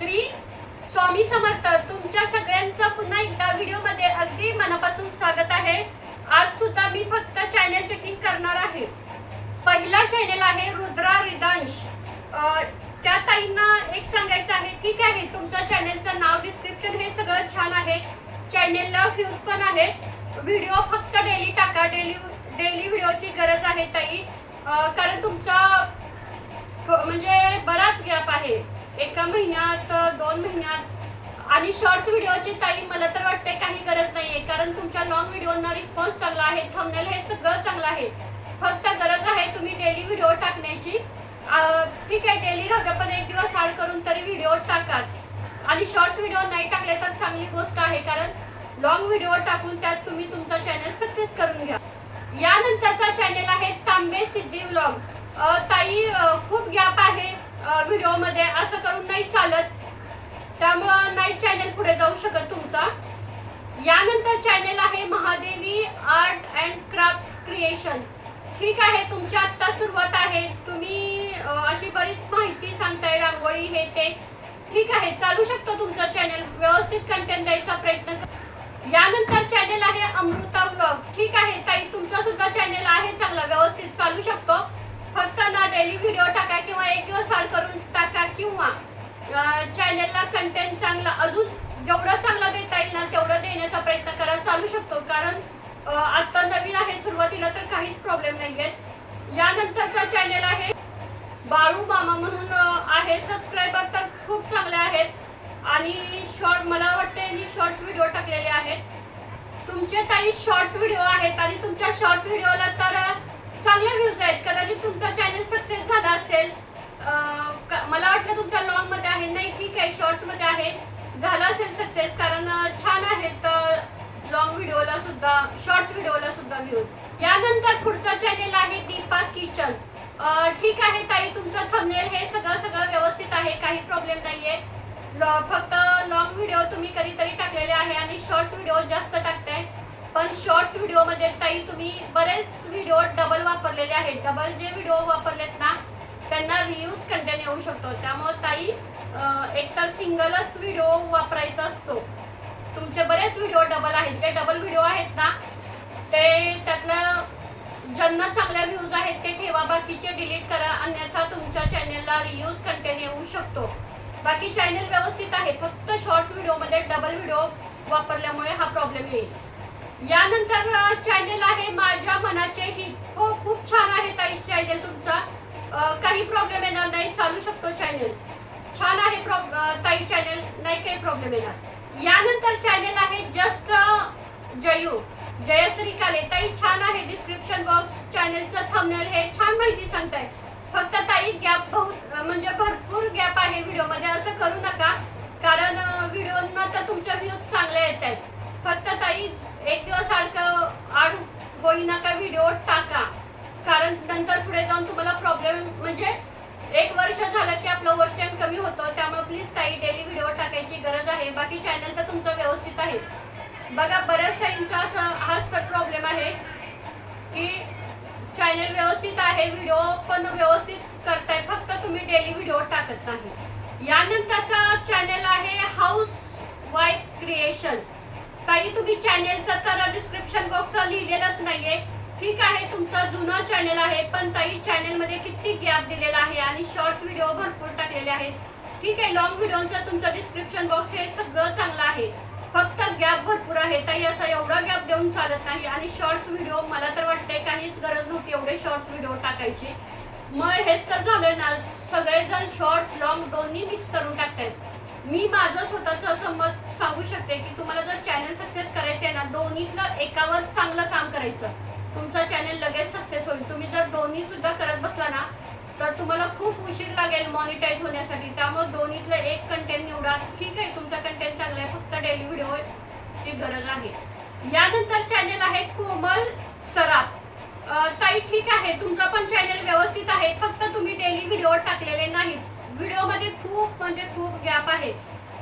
श्री स्वामी समर्थ तुमच्या सगळ्यांचं पुन्हा एकदा व्हिडिओमध्ये अगदी मनापासून स्वागत आहे. आज सुद्धा मी फक्त चॅनल चेकिंग करणार आहे. पहिला चॅनल आहे रुद्रा रिदांश. त्या ताईंना एक सांगायचं आहे ठीक आहे तुमच्या चॅनलचं नाव डिस्क्रिप्शन हे सगळं छान आहे. चॅनेलला व्ह्यूज पण आहे व्हिडिओ फक्त डेली टाका डेली डेली व्हिडिओची गरज आहे ताई. कारण तुमचा म्हणजे बराच गॅप आहे. एका महिन्यात दोन महिन्यात. आणि शॉर्ट्स व्हिडिओची ताई मला तर वाटते काही गरज नाहीये कारण तुमच्या लॉंग व्हिडिओना रिस्पॉन्स चांगला आहे थंबनेल हे सगळं चांगलं आहे. फक्त गरज आहे तुम्ही डेली व्हिडिओ टाकण्याची. ठीक आहे डेली राहतं पण एक दिवस आड करून तरी व्हिडिओ टाका आणि शॉर्ट्स व्हिडिओ नाही टाकले तर चांगली गोष्ट आहे कारण लॉंग व्हिडिओ टाकून त्यात तुम्ही तुमचा चॅनल सक्सेस करून घ्या. यानंतरचा चॅनल आहे तांबे सिद्धी व्लॉग ताई खूप गॅप आहे. व्हिडिओमध्ये असं करून नाही चालत. त्यामुळं नाही चॅनल पुढे जाऊ शकत तुमचा. यानंतर चॅनल आहे Mahadevi art and craft creation ठीक आहे तुमची आत्ता सुरुवात आहे. तुम्ही अशी बरीच माहिती सांगताय रांगोळी हे ते. ठीक आहे चालू शकतो तुमचं चॅनल व्यवस्थित कंटेंट द्यायचा प्रयत्न यानंतर चॅनल आहे अमृता व्लॉग ठीक आहे ताई तुमचा सुद्धा चॅनल आहे चांगला. व्यवस्थित चालू शकतो फक्त ना डेली व्हिडिओ टाका किंवा एक दिवस आड करून टाका किंवा चॅनलला कंटेंट चांगला अजून जेवढं चांगलं देता येईल ना तेवढं देण्याचा प्रयत्न करा चालू शकतो. कारण आत्ता नवीन आहे सुरुवातीला तर काहीच प्रॉब्लेम नाहीये. यानंतरचा चॅनल आहे बाळू मामा म्हणून आहे. सबस्क्रायबर तर खूप चांगले आहेत. आणि शॉर्ट मला वाटते यांनी शॉर्ट्स व्हिडिओ टाकलेले आहेत. तुमचे काही शॉर्ट्स व्हिडिओ आहेत आणि तुमच्या शॉर्ट्स व्हिडिओला तर चांगले व्ह्यूज आहेत. कदाचित तुमचा चॅनल सक्सेस झाला असेल. मला वाटलं तुमच्या लॉंगमध्ये आहे. नाही ठीक आहे शॉर्ट्समध्ये आहे. झालं असेल सक्सेस कारण छान आहेत लॉंग व्हिडिओला सुद्धा शॉर्ट्स व्हिडिओला सुद्धा व्ह्यूज यानंतर पुढचा चॅनल आहे दीपा किचन ठीक आहे ताई तुमचं थंबनेल हे सगळं सगळं व्यवस्थित आहे. काही प्रॉब्लेम नाहीये. फक्त लॉंग व्हिडिओ तुम्ही कधीतरी टाकलेले आहे आणि शॉर्ट्स व्हिडिओ जास्त टाकताय पण शॉर्ट्स व्हिडिओमध्ये ताई तुम्ही बरेच व्हिडिओ डबल वापरलेले आहेत. डबल जे व्हिडिओ वापरलेत ना त्यांना रियूज कंटेंट येऊ शकतो. त्यामुळे ताई एकतर सिंगलच व्हिडिओ वापरायचा असतो. तुमचे बरेच व्हिडिओ डबल आहेत. जे डबल व्हिडिओ आहेत ना ते त्यातलं ज्यांना चांगल्या व्ह्यूज आहेत ते ठेवा. बाकीचे डिलीट करा. अन्यथा तुमच्या चॅनेलला रियूज कंटेंट येऊ शकतो. बाकी चॅनेल व्यवस्थित आहे. फक्त शॉर्ट्स व्हिडिओमध्ये डबल व्हिडिओ वापरल्यामुळे हा प्रॉब्लेम येईल. यानंतर चॅनेल आहे माझ्या मनाचे हित हो खूप छान आहे ताई चॅनेल तुमचा. काही प्रॉब्लेम येणार नाही चालू शकतो चॅनेल छान आहे ताई चॅनेल नाही काही प्रॉब्लेम येणार. यानंतर चॅनेल आहे जस्ट जयू. जयश्री काले ताई छान आहे डिस्क्रिप्शन बॉक्स चॅनेलचं थंबनेल हे छान माहिती सांगताय. फक्त ताई गॅप बहुत म्हणजे भरपूर गॅप आहे व्हिडिओमध्ये असं करू नका. कारण व्हिडिओना तर तुमच्या व्ह्यूज चांगले येत आहेत फक्त ताई एक दिवस आड आड होई नका व्हिडिओ टाका. कारण नंतर पुढे जाऊन तुम्हाला प्रॉब्लेम म्हणजे एक वर्ष झालं की आपलं वॉच टाइम कमी होतं त्यामुळे प्लीज ताई डेली व्हिडिओ टाकायची गरज आहे. बाकी चॅनल तर तुमचं व्यवस्थित आहे. बघा बऱ्याच ताईंचा असं हाच तर प्रॉब्लेम आहे की चॅनल व्यवस्थित आहे व्हिडिओ पण व्यवस्थित करताय फक्त तुम्ही डेली व्हिडिओ टाकत नाही. यानंतरचा चॅनल आहे हाऊस वाईफ क्रिएशन काही तुम्ही चॅनेलचं तर डिस्क्रिप्शन बॉक्स लिहिलेलंच नाहीये. ठीक आहे तुमचा जुना चॅनल आहे पण ताई चॅनलमध्ये किती गॅप दिलेला आहे आणि शॉर्ट्स व्हिडिओ भरपूर टाकलेले आहेत. ठीक आहे लॉंग व्हिडिओचं तुमचं डिस्क्रिप्शन बॉक्स हे सगळं चांगलं आहे. फक्त गॅप भरपूर आहे. ताई असा एवढा गॅप देऊन चालत नाही आणि शॉर्ट्स व्हिडिओ मला तर वाटते काहीच गरज नव्हती एवढे शॉर्ट्स व्हिडिओ टाकायची. मग हेच तर झालंय ना सगळेजण शॉर्ट्स लॉंग दोन्ही मिक्स करून टाकतायत. मी माझं स्वतःचं असं मत सांगू शकते की तुम्हाला जर चॅनल सक्सेस करायचं आहे ना दोन्हीतलं एकावर चांगलं काम करायचं. तुमचा चॅनल लगेच सक्सेस होईल. तुम्ही जर दोन्ही सुद्धा करत बसला ना तर तुम्हाला खूप उशीर लागेल मॉनिटाईज होण्यासाठी. त्यामुळे दोन्हीतलं एक कंटेंट निवडा. ठीक आहे तुमचा कंटेंट चांगला आहे फक्त डेली व्हिडिओची गरज आहे. यानंतर चॅनल आहे कोमल सराफ. ताई ठीक आहे तुमचा पण चॅनल व्यवस्थित आहे. फक्त तुम्ही डेली व्हिडिओ टाकलेले नाहीत. व्हिडिओमध्ये खूप म्हणजे खूप गॅप आहे.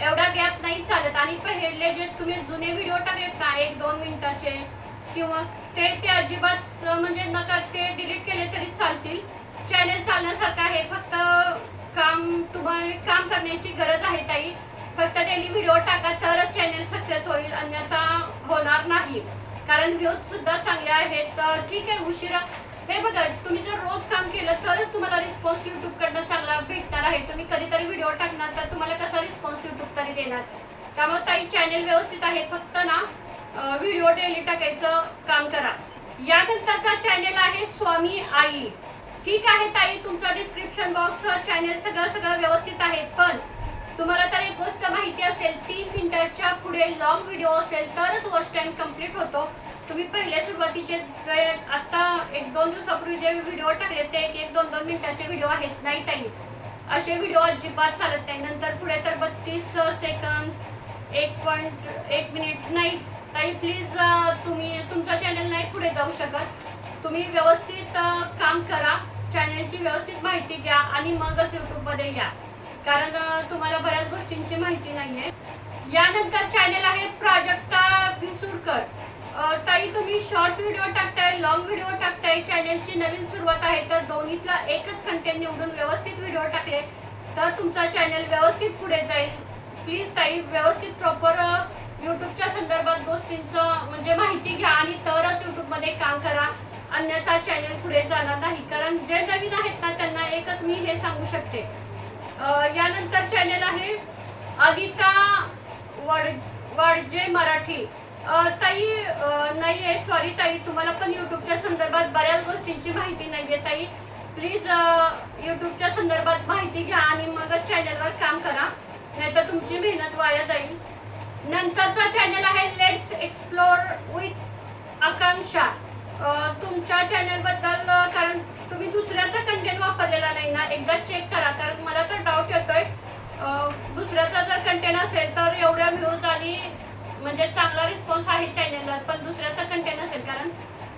एवढा गॅप नाही चालत. आणि पहिले जे तुम्ही जुने व्हिडिओ टाकलेत ना एक दोन मिनिटाचे किंवा ते ते अजिबात म्हणजे नका ते डिलीट केले तरी चालतील. चॅनेल चालण्यासारखं आहे. फक्त काम तुम्हाला काम करण्याची गरज आहे ताई. फक्त डेली व्हिडिओ टाका तरच चॅनेल सक्सेस होईल. अन्यथा होणार नाही. कारण व्ह्यूज सुद्धा चांगले आहेत. तर ठीक आहे उशिरा. हे बघा तुम्ही जर रोज काम केलं तरच तुम्हाला रिस्पॉन्स यूट्यूबकडनं चांगला भेटणार आहे. तुम्ही कधीतरी व्हिडिओ टाकणार तर तुम्हाला कसा रिस्पॉन्स यूट्यूब तरी देणार. त्यामुळे ताई चॅनेल व्यवस्थित आहे फक्त ना व्हिडिओ डेली टाकायचं काम करा. यानंतरचा चॅनेल आहे स्वामी आई. ठीक आहे ताई तुमचं डिस्क्रिप्शन बॉक्स चॅनेल सगळं सगळं व्यवस्थित आहे पण तुम्हाला तर एक गोष्ट माहिती असेल तीन मिनिटाच्या पुढे लॉंग व्हिडिओ असेल तरच वॉच टाइम कंप्लीट होतो. तुम्ही पहिले सुरुवातीचे आता एक दोन दिवसापूर्वी जे व्हिडिओ टाकले ते एक एक दोन दोन मिनिटाचे व्हिडिओ आहेत नाही ताई? असे व्हिडिओ अजिबात चालत नाही. नंतर पुढे तर बत्तीस सेकंद एक पॉईंट एक मिनिट नाही ताई प्लीज तुम्ही तुमचा चॅनल नाही पुढे जाऊ शकत. तुम्ही व्यवस्थित काम करा. चॅनलची व्यवस्थित माहिती घ्या आणि मगच यूट्यूबमध्ये या. कारण तुम्हाला बऱ्याच गोष्टींची माहिती नाही आहे यानंतर चॅनल आहे प्राजक्ता भिसूरकर. ताई तुम्ही शॉर्ट्स व्हिडिओ टाकताय लॉंग व्हिडिओ टाकताय. चॅनलची नवीन सुरुवात आहे तर दोन्हीतला एकच कंटेंट निवडून व्यवस्थित व्हिडिओ टाकले तर तुमचा चॅनल व्यवस्थित पुढे जाईल. प्लीज ताई व्यवस्थित प्रॉपर युट्यूबच्या संदर्भात गोष्टींचं म्हणजे माहिती घ्या आणि तरच युट्यूबमध्ये काम करा. अन्यथा चॅनल पुढे जाणार नाही. कारण जे नवीन आहेत ना त्यांना एकच मी हे सांगू शकते. यानंतर चॅनल आहे अगिता वड वडजे मराठी. ताई नाही आहे सॉरी ताई तुम्हाला पण युट्यूबच्या संदर्भात बऱ्याच गोष्टींची माहिती नाही आहे ताई प्लीज युट्यूबच्या संदर्भात माहिती घ्या आणि मगच चॅनलवर काम करा. नाहीतर तुमची मेहनत वाया जाईल. नंतरचा चॅनल आहे लेट्स एक्सप्लोर विथ आकांक्षा. तुमच्या चॅनलबद्दल कारण तुम्ही दुसऱ्याचा कंटेंट वापरलेला नाही ना एकदा चेक करा. कारण मला तर डाऊट येतोय. दुसऱ्याचा जर कंटेंट असेल तर एवढ्या व्ह्यूज आणि म्हणजे चांगला रिस्पॉन्स आहे चॅनलला पण दुसऱ्याचा कंटेंट असेल कारण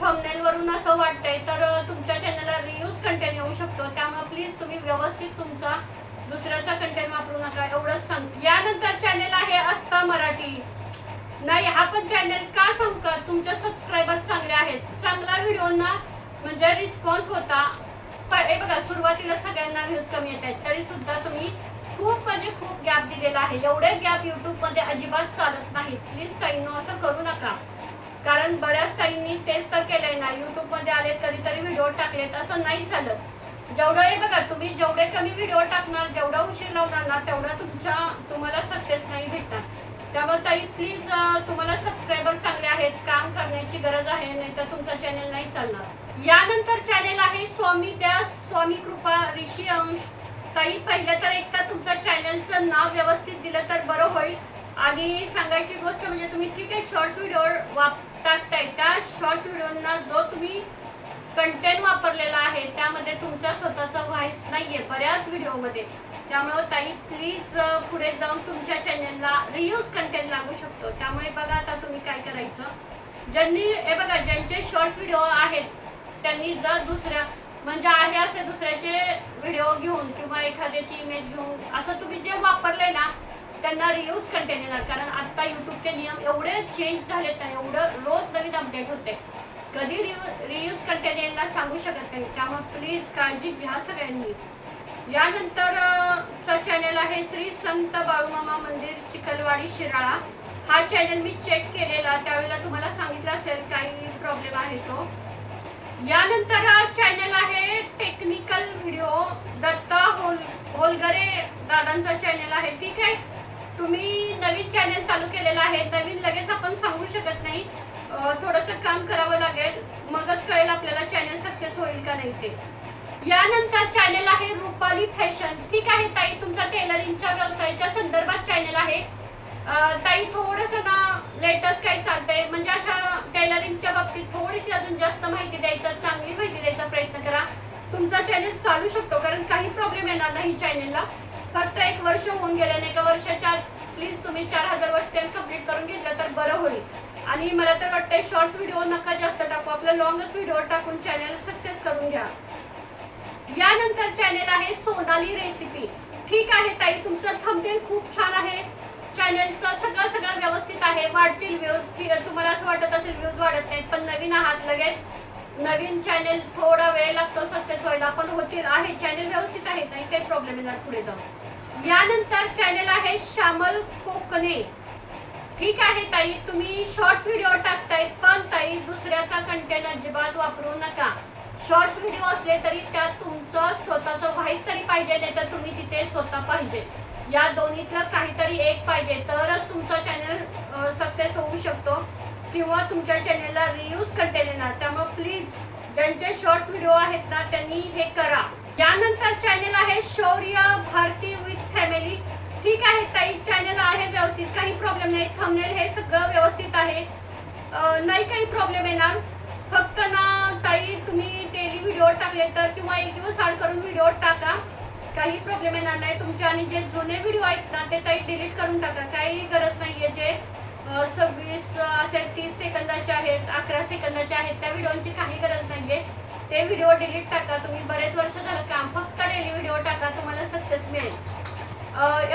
थंबनेलवरून असं वाटतंय तर तुमच्या चॅनलला रियूज कंटेंट येऊ शकतो. त्यामुळे प्लीज तुम्ही व्यवस्थित तुमचा दुसऱ्याचा कंटेंट वापरू नका एवढंच सांगते यानंतर चॅनल आहे असता मराठी. नाही हा पण चॅनल का सांगू का तुमचे सबस्क्रायबर चांगले आहेत. चांगला व्हिडिओना म्हणजे रिस्पॉन्स होता. हे बघा सुरुवातीला सगळ्यांना व्ह्यूज कमी येत आहेत. तरी सुद्धा तुम्ही खूप म्हणजे खूप गॅप दिलेला आहे. एवढे गॅप युट्यूबमध्ये अजिबात चालत नाही. प्लीज ताईंनो असं करू नका. कारण बऱ्याच ताईंनी तेच तर केलंय ना. युट्यूबमध्ये आले तरी व्हिडिओ टाकलेत. असं नाही चालत. जेवढं हे बघा तुम्ही जेवढे कमी व्हिडिओ टाकणार जेवढा उशीर लावणार ना तेवढा तुमच्या तुम्हाला सक्सेस नाही भेटणार. त्यामुळे ताई प्लीज तुम्हाला सबस्क्रायबर चांगले आहेत काम करण्याची गरज आहे नाही तर तुमचा चॅनल नाही चालणार. यानंतर चॅनल आहे स्वामी त्या स्वामी कृपा ऋषी अंश. ताई पहिलं तर एक तर तुमच्या चॅनलचं नाव व्यवस्थित दिलं तर बरं होईल. आणि सांगायची गोष्ट म्हणजे तुम्ही ठीक आहे शॉर्ट व्हिडिओ वाप टाकताय त्या शॉर्ट्स व्हिडिओना जो तुम्ही कंटेंट वापरलेला आहे त्यामध्ये तुमचा स्वतःचा व्हॉइस नाहीये बऱ्याच व्हिडिओमध्ये त्यामुळे ताई प्लीज पुढे जाऊन तुमच्या चॅनलला रियूज कंटेंट लागू शकतो. त्यामुळे बघा आता तुम्ही काय करायचं. ज्यांनी हे बघा ज्यांचे शॉर्ट व्हिडिओ आहेत त्यांनी जर दुसऱ्या म्हणजे आहे असे दुसऱ्याचे व्हिडिओ घेऊन किंवा एखाद्याची इमेज घेऊन असं तुम्ही जे वापरले ना त्यांना रियूज कंटेंट येणार. कारण आता युट्यूबचे नियम एवढे चेंज झालेत ना एवढं रोज नवीन अपडेट होते. कधी रियूज कंटेंट यांना सांगू शकत नाही. त्यामुळे प्लीज काळजी घ्या सगळ्यांनी. यानंतर चॅनल आहे श्री संत बाळूमामा मंदिर चिखलवाडी शिराळा. हा चॅनल मी चेक केलेला. त्यावेळेला तुम्हाला सांगितलं असेल काही प्रॉब्लेम आहे तो. यानंतर चॅनल आहे technical video Datta hole Holgare दादांचा चॅनल आहे. ठीक आहे? तुम्ही नवीन चॅनल चालू केलेलं आहे. नवीन लगेच आपण सांगू शकत नाही. थोडंसं काम करावं लागेल. मगच कळेल आपल्याला चॅनल सक्सेस होईल का नाही ते. यानंतर चॅनल आहे रुपाली फॅशन ठीक आहे ताई. तुमचा टेलरिंगच्या व्यवसायाच्या संदर्भात चॅनल आहे. ताई थोडस ना लेटेस्ट काय चालतंय? म्हणजे अशा टेलरिंगच्या बाबतीत थोडीशी अजून जास्त माहिती द्यायचं चांगली माहिती द्यायचा प्रयत्न करा. तुमचा चॅनल चालू शकतो कारण काही प्रॉब्लेम येणार नाही चॅनलला फक्त एक वर्ष होऊन गेलं नाही एका वर्षाच्या प्लीज तुम्ही चार हजार वर्ष कंप्लीट करून घेतलं तर बरं होईल. आणि मला तर वाटतंय शॉर्ट व्हिडिओ नका जास्त टाकू. आपला लॉंगच व्हिडिओ टाकून चॅनल सक्सेस करून घ्या. यानंतर चॅनल आहे सोनाली रेसिपी ठीक आहे ताई तुमचं थंबनेल खूप छान आहे. चॅनलचं सगळं सगळं व्यवस्थित आहे. वाढतील व्ह्यूज तुम्हाला असं वाटत असेल व्ह्यूज वाढत नाहीत पण नवीन आहात लगेच. नवीन चॅनेल थोडा वेळ लागतो सक्सेस व्हायला. पण होतील आहे. चॅनेल व्यवस्थित आहे नाही काही प्रॉब्लेम येणार पुढे जाऊन यानंतर चॅनेल आहे श्यामल कोकणे. ठीक आहे ताई तुम्ही शॉर्ट्स व्हिडिओ टाकतायत पण ताई दुसऱ्याचा कंटेंट अजिबात वापरू नका. शॉर्ट्स व्हिडिओ असले तरी त्यात तुमचं स्वतःचं व्हाईस तरी पाहिजे नाही तर तुम्ही तिथे स्वतः पाहिजे. या दोन्हीतलं काहीतरी एक पाहिजे. तरच तुमचा चॅनल सक्सेस होऊ शकतो. किंवा तुमच्या चॅनलला रियूज कंटेंट येणार. त्यामुळे प्लीज ज्यांचे शॉर्ट्स व्हिडिओ आहेत ना त्यांनी हे करा. यानंतर चॅनल आहे शौर्य भारती विथ फॅमिली ठीक आहे ताई. चॅनल आहे व्यवस्थित. काही प्रॉब्लेम नाही. थंबनेल हे सगळं व्यवस्थित आहे. नाही काही प्रॉब्लेम येणार. फक्त ना ताई तुम्ही डेली व्हिडिओ टाकले तर किंवा एक दिवस आड करून व्हिडिओ टाका. काही प्रॉब्लेम येणार नाही. तुमचे आणि जे जुने व्हिडिओ आहेत ना ते ताई डिलीट करून टाका. काही गरज नाहीये जे. सव्वीस असे तीस सेकंदाचे आहेत अकरा सेकंदाचे आहेत त्या व्हिडिओची काही गरज नाहीये. ते व्हिडिओ डिलीट टाका. तुम्ही बरेच वर्ष झालं का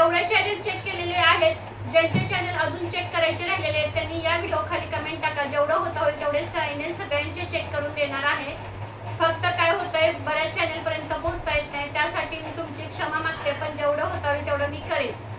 एवढे चॅनल चेक केलेले आहेत. ज्यांचे चॅनल अजून चेक करायचे राहिलेले आहेत त्यांनी या व्हिडिओ खाली कमेंट टाका. जेवढं होतं होईल तेवढे साईने सगळ्यांचे चेक करून देणार आहे. फक्त काय होत आहे बऱ्याच चॅनेलपर्यंत पोहोचता येत नाही. त्यासाठी मी तुमची क्षमा मागते पण जेवढं होतं होईल तेवढं मी करेन.